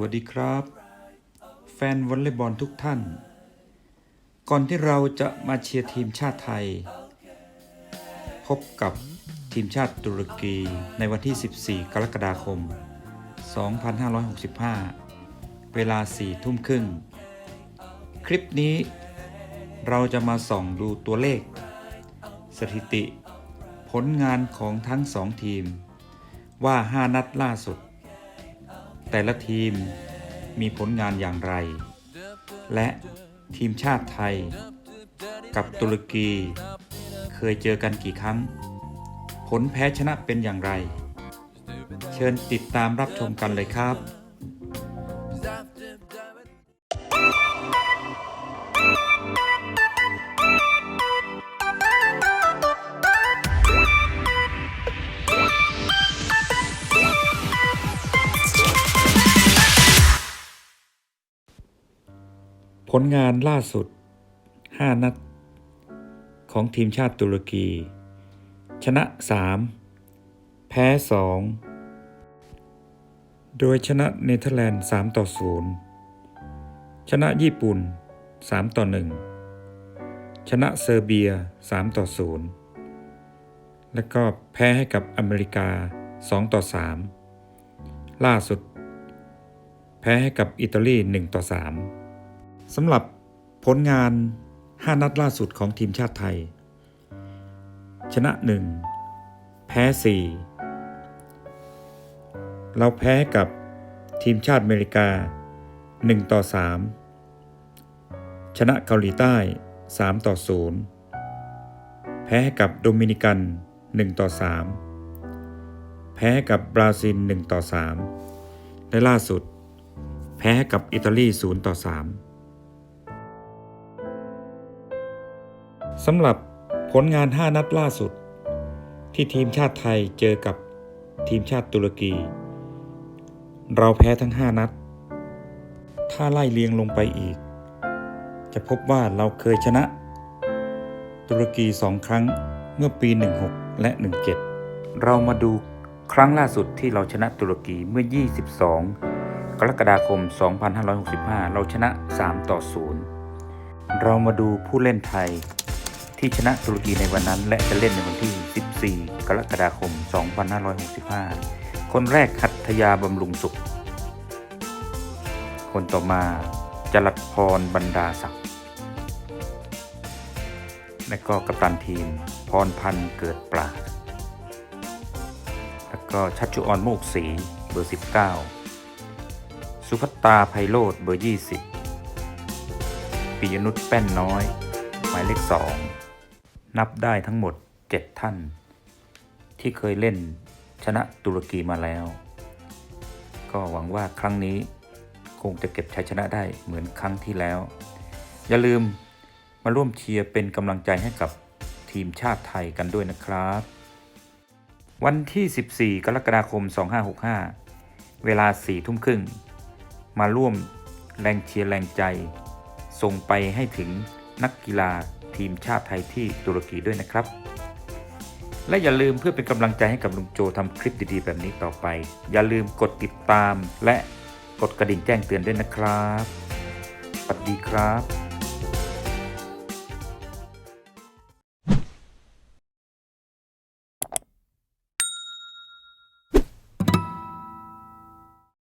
วัสดีครับ แฟนวอลเลย์บอลทุกท่าน ก่อนที่เราจะมาเชียร์ทีมชาติไทย พบกับทีมชาติตุรกีในวันที่ 14 กรกฎาคม 2565 เวลา 4 ทุ่มครึ่ง คลิปนี้เราจะมาส่องดูตัวเลข สถิติ ผลงานของทั้งสองทีม ว่า 5 นัดล่าสุด แต่ละทีมมีผลงานอย่างไร และทีมชาติไทย กับตุรกี เคยเจอกันกี่ครั้ง ผลแพ้ชนะเป็นอย่างไร เชิญติดตามรับชมกันเลยครับ ผลงานล่าสุด 5 นัด ของทีมชาติตุรกี ชนะ 3 แพ้ 2 โดยชนะเนเธอร์แลนด์ 3 ต่อ 0 ชนะญี่ปุ่น 3 ต่อ 1 ชนะเซอร์เบีย 3 ต่อ 0 และก็แพ้ให้กับอเมริกา 2 ต่อ 3 ล่าสุด แพ้ให้กับอิตาลี 1 ต่อ 3 สำหรับผลงาน 5 นัดล่าสุดของทีมชาติไทย ชนะ 1 แพ้ 4 เราแพ้กับทีมชาติอเมริกา 1 ต่อ 3 ชนะเกาหลีใต้ 3 ต่อ 0 แพ้กับโดมินิกัน 1 ต่อ 3 แพ้กับบราซิล 1 ต่อ 3 และล่าสุด แพ้กับอิตาลี 0 ต่อ 3 สำหรับผลงาน 5 นัดล่าสุด ที่ทีมชาติไทยเจอกับทีมชาติตุรกี เราแพ้ทั้ง 5 นัด ถ้าไล่เลียงลงไปอีก จะพบว่าเราเคยชนะ ตุรกีสองครั้งเมื่อปี 16 และ 17 เรามาดูครั้งล่าสุดที่เราชนะตุรกีเมื่อ 22 กรกฎาคม 2565 เราชนะ 3 ต่อ 0 เรามาดูผู้เล่นไทย ที่ชนะตุรกีในวันนั้น และจะเล่นในวันที่ 14 กรกฎาคม 2565 คนแรกหัตยาบำรุงสุข คนต่อมาจรัสพรบรรดาศักดิ์และก็กัปตันทีม พรพันธ์เกิดปราดแล้วก็ชัชจุออนโมกศรีเบอร์ 19 สุภัตตาไพโรธเบอร์ 20 ปิยนุชแป้นน้อย หมายเลขสองนับได้ทั้งหมด 7 ท่าน ที่เคยเล่นชนะตุรกีมาแล้ว ก็หวังว่าครั้งนี้คงจะเก็บชัยชนะได้เหมือนครั้งที่แล้ว อย่าลืมมาร่วมเชียร์เป็นกำลังใจให้กับทีมชาติไทยกันด้วยนะครับ วันที่ 14 กรกฎาคม 2565 เวลา 4 ทุ่มครึ่ง มาร่วมแรงเชียร์แรงใจ ส่งไปให้ถึง นักกีฬาทีมชาติไทยที่ตุรกีด้วยนะครับ และอย่าลืมเพื่อเป็นกำลังใจให้กับลุงโจทำคลิปดีๆ แบบนี้ต่อไป อย่าลืมกดติดตามและกดกระดิ่งแจ้งเตือนด้วยนะครับสวัสดีครับ